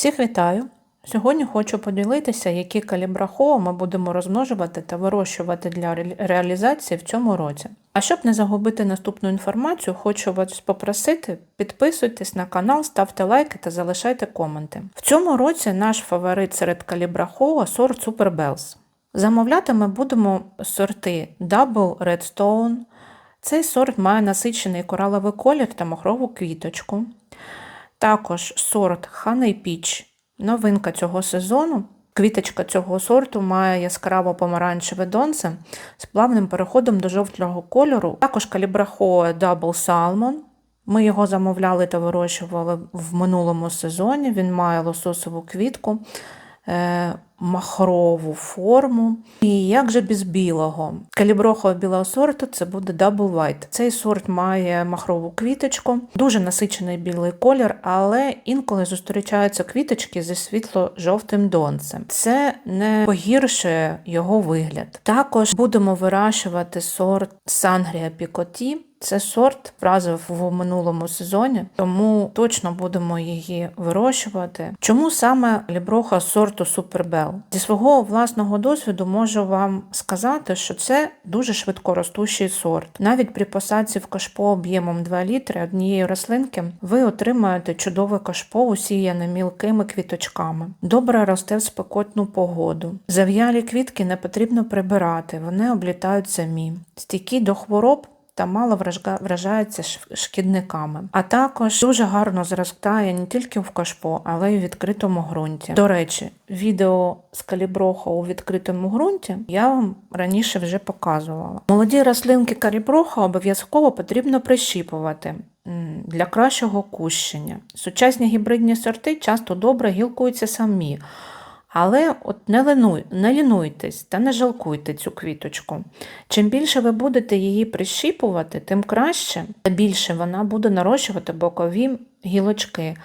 Всіх вітаю! Сьогодні хочу поділитися, які калібрахоа ми будемо розмножувати та вирощувати для реалізації в цьому році. А щоб не загубити наступну інформацію, хочу вас попросити підписуйтесь на канал, ставте лайки та залишайте коменти. В цьому році наш фаворит серед калібрахоа сорт Super Bells. Замовляти ми будемо сорти Double Redstone. Цей сорт має насичений кораловий колір та махрову квіточку. Також сорт Honey Peach, новинка цього сезону. Квіточка цього сорту має яскраво помаранчеве донце з плавним переходом до жовтого кольору. Також калібрахо Double Salmon. Ми його замовляли та вирощували в минулому сезоні. Він має лососову квітку, е, махрову форму. І як же без білого? Каліброхова білого сорту це буде Double White. Цей сорт має махрову квіточку, дуже насичений білий колір, але інколи зустрічаються квіточки зі світло-жовтим донцем. Це не погіршує його вигляд. Також будемо вирощувати сорт Sangria Picotti. Це сорт вразив в минулому сезоні, тому точно будемо її вирощувати. Чому саме ліброха сорту Супербел? Зі свого власного досвіду можу вам сказати, що це дуже швидкоростущий сорт. Навіть при посадці в кашпо об'ємом 2 літри однієї рослинки ви отримаєте чудове кашпо, усіяне мілкими квіточками. Добре росте в спекотну погоду. Зав'ялі квітки не потрібно прибирати, вони облітають самі. Стійкі до хвороб та мало вражається шкідниками. А також дуже гарно зростає не тільки в кашпо, але й у відкритому ґрунті. До речі, відео з каліброха у відкритому ґрунті я вам раніше вже показувала. Молоді рослинки каліброха обов'язково потрібно прищіпувати. Для кращого кущення. Сучасні гібридні сорти часто добре гілкуються самі, але от не, линуй, не лінуйтесь та не жалкуйте цю квіточку. Чим більше ви будете її прищіпувати, тим краще, та більше вона буде нарощувати бокові гілочки.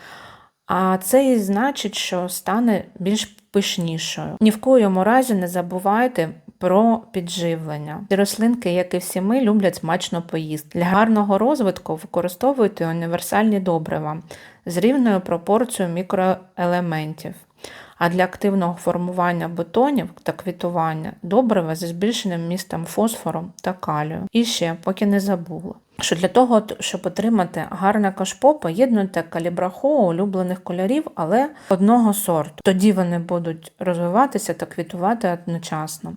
А це і значить, що стане більш пишнішою. Ні в коєму разі не забувайте про підживлення. Ці рослинки, як і всі ми, люблять смачно поїсти. Для гарного розвитку використовуйте універсальні добрива з рівною пропорцією мікроелементів. А для активного формування бутонів та квітування добрива зі збільшеним містом фосфору та калію. І ще, поки не забула, що для того, щоб отримати гарне кашпо, поєднуйте калібрахоа улюблених кольорів, але одного сорту. Тоді вони будуть розвиватися та квітувати одночасно.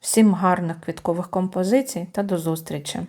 Всім гарних квіткових композицій та до зустрічі!